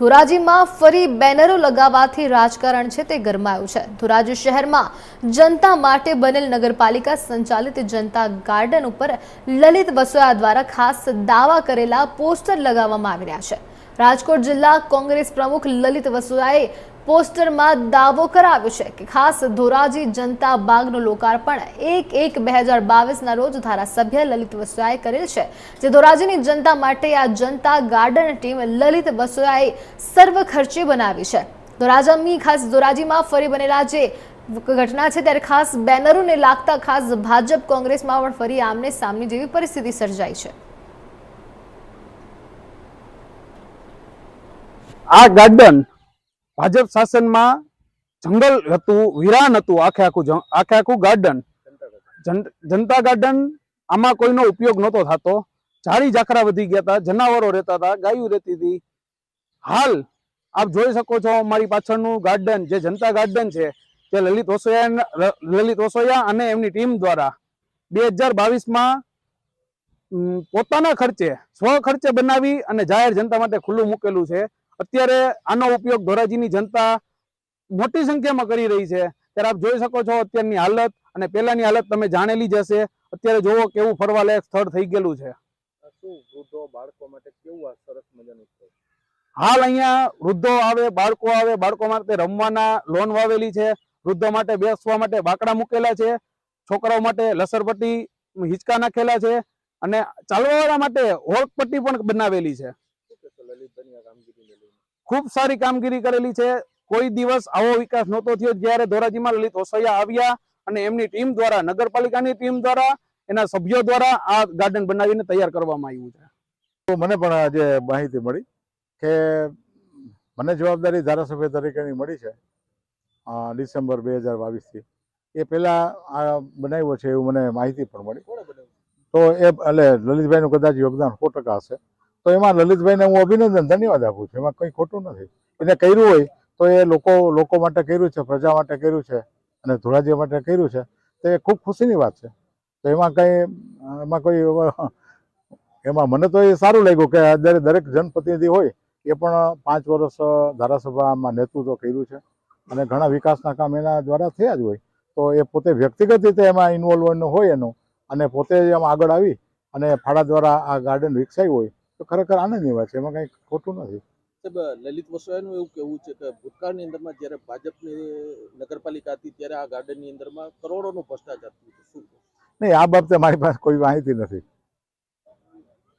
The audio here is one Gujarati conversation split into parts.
ધોરાજીમાં ફરી બેનરો લગાવવાથી રાજકારણ છે તે ગરમાયું છે. ધોરાજી શહેરમાં જનતા માટે બનેલ નગરપાલિકા સંચાલિત જનતા ગાર્ડન ઉપર લલિત વસોયા દ્વારા ખાસ દાવા કરેલા પોસ્ટર લગાવવામાં આવી રહ્યા છે. રાજકોટ જિલ્લા કોંગ્રેસ પ્રમુખ લલિત વસુરાએ પોસ્ટરમાં દાવો કરાવ્યો છે કે ખાસ ધોરાજી જનતા બાગનું લોકાર્પણ એક એક બે હજાર બાવીસના રોજ ધારાસભ્ય લલિત વસોયાએ કરેલ છે. જે ધોરાજીની જનતા માટે આ જનતા ગાર્ડન ટીમ લલિત વસોયાએ સર્વ ખર્ચે બનાવી છે. ધોરાજાની ખાસ ધોરાજીમાં ફરી બનેલા જે ઘટના છે ત્યારે ખાસ બેનરોને લાગતા ખાસ ભાજપ કોંગ્રેસમાં પણ ફરી આમને સામની જેવી પરિસ્થિતિ સર્જાઈ છે. આ ગાર્ડન ભાજપ શાસનમાં જંગલ હતું, વિરાન હતું, આખે આખું આખે આખું ગાર્ડન. જન- જનતા ગાર્ડન આમાં કોઈનો ઉપયોગ નહોતો થતો. ઝાડી ઝાકરા વધી ગયા હતા, જનાવરો રહેતા હતા, ગાયું રહેતી હતી. હાલ આપ જોઈ શકો છો અમારી પાછળનું ગાર્ડન, જે જનતા ગાર્ડન છે, તે લલિત ઓસોયા લલિત ઓસોયા અને એમની ટીમ દ્વારા બે હજાર બાવીસમાં પોતાના ખર્ચે, સ્વ ખર્ચે બનાવી અને જાહેર જનતા માટે ખુલ્લું મૂકેલું છે. અત્યારે આનો ઉપયોગ ધોરાજીની જનતા મોટી સંખ્યામાં કરી રહી છે. ત્યારે આપ જોઈ શકો છો અત્યારની હાલત અને પહેલાની હાલત તમે જાણેલી જ હશે. અત્યારે જોવો કેવું ફરવાલાયક સ્થળ થઈ ગયેલું છે. હાલ અહીંયા વૃદ્ધો આવે બાળકો આવે બાળકો માટે રમવાના લોન વાવેલી છે. વૃદ્ધો માટે બેસવા માટે બાકડા મૂકેલા છે. છોકરાઓ માટે લસરપટ્ટી હિંચકા નાખેલા છે અને ચાલવાવાળા માટે હોળપટ્ટી પણ બનાવેલી છે શું કહેશો લલિતભાઈની આ કામગીરીને લઈને ખૂબ સારી કામગીરી કરેલી છે. કોઈ દિવસ આવો વિકાસ નહોતો થયો જ્યારે ધોરાજીમાં લલિત ઓસૈયા આવ્યા અને એમની ટીમ દ્વારા, નગરપાલિકાની ટીમ દ્વારા, એના સભ્યો દ્વારા આ ગાર્ડન બનાવીને તૈયાર કરવામાં આવ્યું છે. તો મને પણ આજે માહિતી મળી કે મને જવાબદારી ધારાસભ્ય તરીકેની મળી છે ડિસેમ્બર બે હજાર બાવીસથી. એ પહેલાં આ બનાવ્યો છે એવું મને માહિતી પણ મળી. તો એ, એટલે લલિતભાઈનું કદાચ યોગદાન સો ટકા હશે. તો એમાં લલિતભાઈને હું અભિનંદન, ધન્યવાદ આપું છું. એમાં કંઈ ખોટું નથી. એને કર્યું હોય તો એ લોકો લોકો માટે કર્યું છે, પ્રજા માટે કર્યું છે અને ધોરાજી માટે કર્યું છે. તો એ ખૂબ ખુશીની વાત છે. તો એમાં કંઈ, એમાં કોઈ એમાં મને તો એ સારું લાગ્યું કે દરેક દરેક જનપ્રતિનિધિ હોય એ પણ પાંચ વર્ષ ધારાસભામાં નેતૃત્વ કર્યું છે અને ઘણા વિકાસના કામ એના દ્વારા થયા જ હોય. તો એ પોતે વ્યક્તિગત રીતે એમાં ઇન્વોલ્વ હોય એનું અને પોતે જ એમાં આગળ આવી અને ફાળા દ્વારા આ ગાર્ડન વિકસાયું હોય તો ખરેખર આનંદની વાત છે એમાં કંઈ ખોટું નથી. સાહેબ લલિત વસોયાનું એવું કહેવું છે કે ભૂતકાળની અંદરમાં જ્યારે ભાજપની નગરપાલિકા હતી ત્યારે આ ગાર્ડનની અંદરમાં કરોડોનું ભ્રષ્ટાચાર થયું હતું. શું નહીં આ બાબતે મારી પાસે કોઈ માહિતી નથી.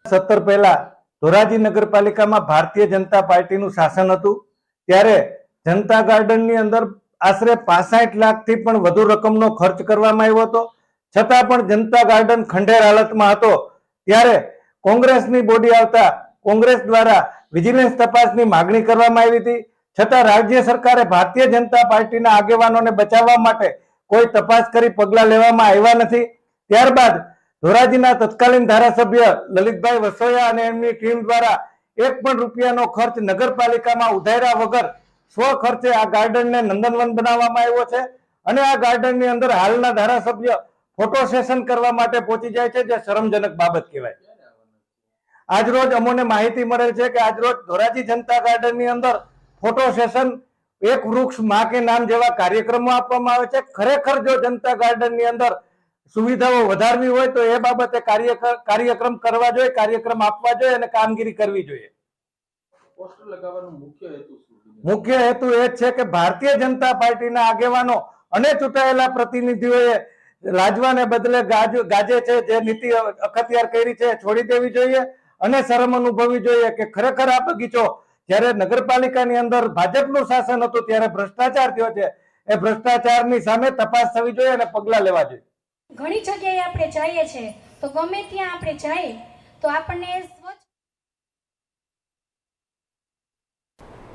સત્તર પહેલા ધોરાજી નગરપાલિકામાં ભારતીય જનતા પાર્ટીનું શાસન હતું ત્યારે જનતા ગાર્ડનની અંદર આશરે પાસઠ લાખથી પણ વધુ રકમનો ખર્ચ કરવામાં આવ્યો હતો. છતાં પણ જનતા ગાર્ડન ખંડેર હાલતમાં હતો. ત્યારે કોંગ્રેસની બોડી આવતા કોંગ્રેસ દ્વારા વિજિલન્સ તપાસની માગણી કરવામાં આવી હતી. છતાં રાજ્ય સરકારે ભારતીય જનતા પાર્ટીના આગેવાનોને બચાવવા માટે કોઈ તપાસ કરી પગલાં લેવામાં આવ્યા નથી. ત્યારબાદ ધોરાજીના તત્કાલીન ધારાસભ્ય લલિતભાઈ વસોયા અને એમની ટીમ દ્વારા એક પણ રૂપિયાનો ખર્ચ નગરપાલિકામાં ઉધાર્યા વગર સ્વ ખર્ચે આ ગાર્ડનને નંદનવન બનાવવામાં આવ્યો છે અને આ ગાર્ડનની અંદર હાલના ધારાસભ્ય ફોટો સેશન કરવા માટે પહોંચી જાય છે, જે શરમજનક બાબત કહેવાય. આજરોજ અમોને માહિતી મળેલ છે કે આજરોજ ધોરાજી જનતા ગાર્ડનની અંદર ફોટો સેશન એક વૃક્ષમાં કે નામ જેવા કાર્યક્રમો આપવામાં આવે છે. ખરેખર જો જનતા ગાર્ડનની અંદર સુવિધાઓ વધારવી હોય તો એ બાબતે કાર્ય કાર્યક્રમ કરવા જોઈએ કાર્યક્રમ આપવા જોઈએ અને કામગીરી કરવી જોઈએ. મુખ્ય હેતુ એ છે કે ભારતીય જનતા પાર્ટીના આગેવાનો અને ચૂંટાયેલા પ્રતિનિધિઓએ લાજવાને બદલે ગાજ છે જે નીતિ અખતિયાર કરી છે છોડી દેવી જોઈએ. અને શરમ અનુભવવી જોઈએ કે ખરેખર આ બગીચો જ્યારે નગરપાલિકાની અંદર ભાજપનું શાસન હતું ત્યારે ભ્રષ્ટાચાર થયો છે. એ ભ્રષ્ટાચારની સામે તપાસ થવી જોઈએ અને પગલાં લેવા જોઈએ. ઘણી જગ્યાએ આપણે જઈએ છીએ, તો ગમે ત્યાં આપણે જઈએ, તો આપણને